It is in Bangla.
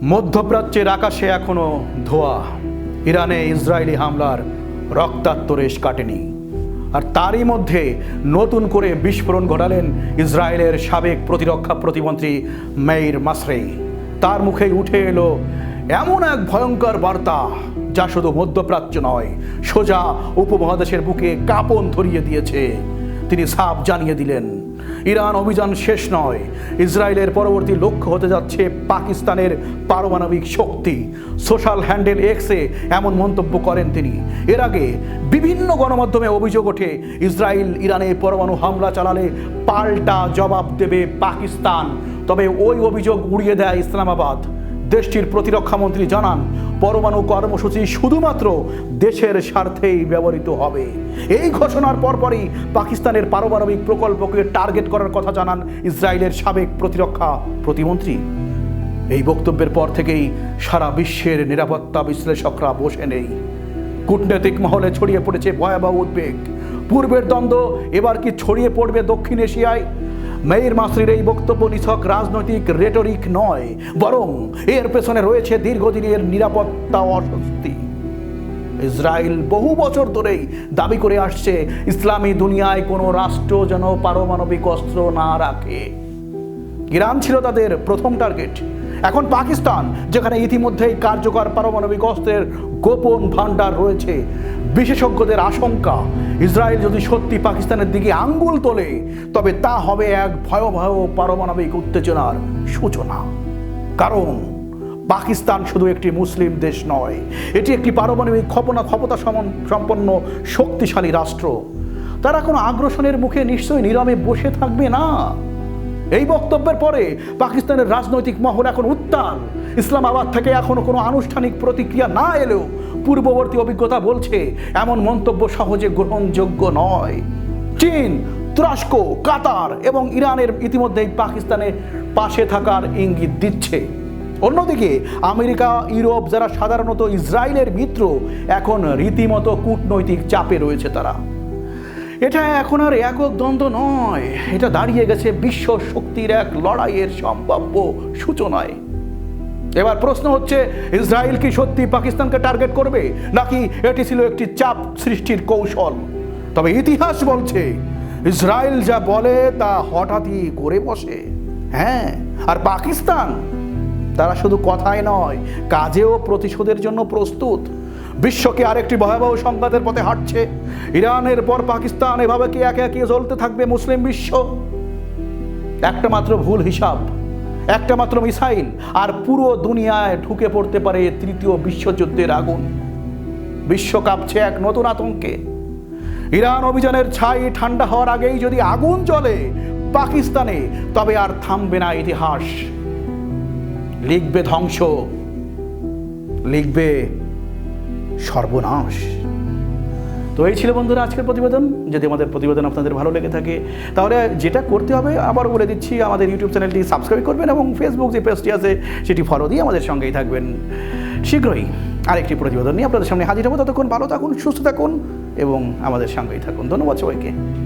মধ্যপ্রাচ্যের আকাশে এখনও ধোয়া। ইরানে ইসরায়েলি হামলার রক্তাক্ত রেশ কাটেনি। আর তারই মধ্যে নতুন করে বিস্ফোরণ ঘটালেন ইসরায়েলের সাবেক প্রতিরক্ষা প্রতিমন্ত্রী মেইর মাসরেই তার মুখেই উঠে এলো এমন এক ভয়ঙ্কর বার্তা, যা শুধু মধ্যপ্রাচ্য নয়, সোজা উপমহাদেশের বুকে কাঁপন ধরিয়ে দিয়েছে। তিনি সাফ জানিয়ে দিলেন, ইরান অভিযান শেষ নয়, ইসরায়েলের পরবর্তী লক্ষ্য হতে যাচ্ছে পাকিস্তানের পারমাণবিক শক্তি। সোশ্যাল হ্যান্ডেল এক্সে এমন মন্তব্য করেন তিনি। এর আগে বিভিন্ন গণমাধ্যমে অভিযোগ ওঠে, ইসরায়েল ইরানে পরমাণু হামলা চালালে পাল্টা জবাব দেবে পাকিস্তান। তবে ওই অভিযোগ উড়িয়ে দেয় ইসলামাবাদ। দেশটির প্রতিরক্ষা মন্ত্রী জানান, পরমাণু কর্মসূচি শুধুমাত্র দেশের স্বার্থেই ব্যবহৃত হবে। এই ঘোষণার পরপরই পাকিস্তানের পারমাণবিক প্রকল্পকে টার্গেট করার কথা জানান ইসরায়েলের সাবেক প্রতিরক্ষা প্রতিমন্ত্রী। এই বক্তব্যের পর থেকেই সারা বিশ্বের নিরাপত্তা বিশ্লেষকরা বসে নেই। কূটনৈতিক মহলে ছড়িয়ে পড়েছে ভয়াবহ উদ্বেগ। পূর্বের দ্বন্দ্ব, এবার কি ছড়িয়ে পড়বে দক্ষিণ এশিয়ায়? মেয়ের মাসরির এই বক্তব্য নিছক রাজনৈতিক রেটরিক নয়, বরং এর পেছনে রয়েছে দীর্ঘদিনের নিরাপত্তা অস্বস্তি। ইসরায়েল বহু বছর ধরেই দাবি করে আসছে, ইসলামী দুনিয়ায় কোনো রাষ্ট্র যেন পারমাণবিক অস্ত্র না রাখে। ইরান ছিল তাদের প্রথম টার্গেট এখন পাকিস্তান, যেখানে ইতিমধ্যেই কার্যকর পারমাণবিক অস্ত্রের গোপন ভাণ্ডার রয়েছে। বিশেষজ্ঞদের আশঙ্কা, ইসরায়েল যদি সত্যি পাকিস্তানের দিকে আঙ্গুল তোলে, তবে তা হবে এক ভয়াবহ পারমাণবিক উত্তেজনার সূচনা। কারণ, পাকিস্তান শুধু একটি মুসলিম দেশ নয়, এটি একটি পারমাণবিক ক্ষপনা ক্ষমতা সম্পন্ন শক্তিশালী রাষ্ট্র। তারা কোনো আগ্রাসনের মুখে নিশ্চয়ই নীরবে বসে থাকবে না। এই বক্তব্যের পরে পাকিস্তানের রাজনৈতিক মহল এখন উত্তাল। ইসলামাবাদ থেকে এখনও কোনো আনুষ্ঠানিক প্রতিক্রিয়া না এলেও পূর্ববর্তী অভিজ্ঞতা বলছে, এমন মন্তব্য সহজে গ্রহণযোগ্য নয়। চীন, তুরস্ক, কাতার এবং ইরানের ইতিমধ্যেই পাকিস্তানের পাশে থাকার ইঙ্গিত দিচ্ছে। অন্যদিকে, আমেরিকা, ইউরোপ যারা সাধারণত ইসরায়েলের মিত্র, এখন রীতিমতো কূটনৈতিক চাপে রয়েছে তারা। এটা এখন আর একক দ্বন্দ্ব নয়। এটা দাঁড়িয়ে গেছে বিশ্ব শক্তির এক লড়াইয়ের সম্ভাব্য সূচনায়। এবার প্রশ্ন হচ্ছে, ইসরায়েল কি সত্যি পাকিস্তানকে টার্গেট করবে, নাকি এটি ছিল একটি চাপ সৃষ্টির কৌশল? তবে ইতিহাস বলছে, ইসরায়েল যা বলে তা হঠাৎই করে বসে। হ্যাঁ আর পাকিস্তান? তারা শুধু কথায় নয়, কাজেও প্রতিশোধের জন্য প্রস্তুত। বিশ্বকে আরেকটি ভয়াবহ সংঘাতের পথে হাঁটছে। ইরানের পর পাকিস্তান এভাবে কি একে একে জ্বলতে থাকবে মুসলিম বিশ্ব? একটা মাত্র ভুল হিসাব, একটা মাত্র মিসাইল, আর পুরো দুনিয়ায় ঢুকে পড়তে পারে তৃতীয় বিশ্বযুদ্ধের আগুন। বিশ্ব কাঁপছে এক নতুন আতঙ্কে। ইরান অভিযানের ছাই ঠান্ডা হওয়ার আগেই যদি আগুন জ্বলে পাকিস্তানে, তবে আর থামবে না ইতিহাস। লিখবে ধ্বংস, লিখবে সর্বনাশ। তো এই ছিল বন্ধুরা আজকের প্রতিবেদন। যদি আমাদের প্রতিবেদন আপনাদের ভালো লেগে থাকে, তাহলে যেটা করতে হবে আবার বলে দিচ্ছি, আমাদের ইউটিউব চ্যানেলটি সাবস্ক্রাইব করবেন এবং ফেসবুক যে পেজটি আছে, সেটি ফলো দিয়ে আমাদের সঙ্গেই থাকবেন। শীঘ্রই আরেকটি প্রতিবেদন নিয়ে আপনাদের সামনে হাজির হব। ততক্ষণ ভালো থাকুন, সুস্থ থাকুন এবং আমাদের সঙ্গেই থাকুন। ধন্যবাদ সবাইকে।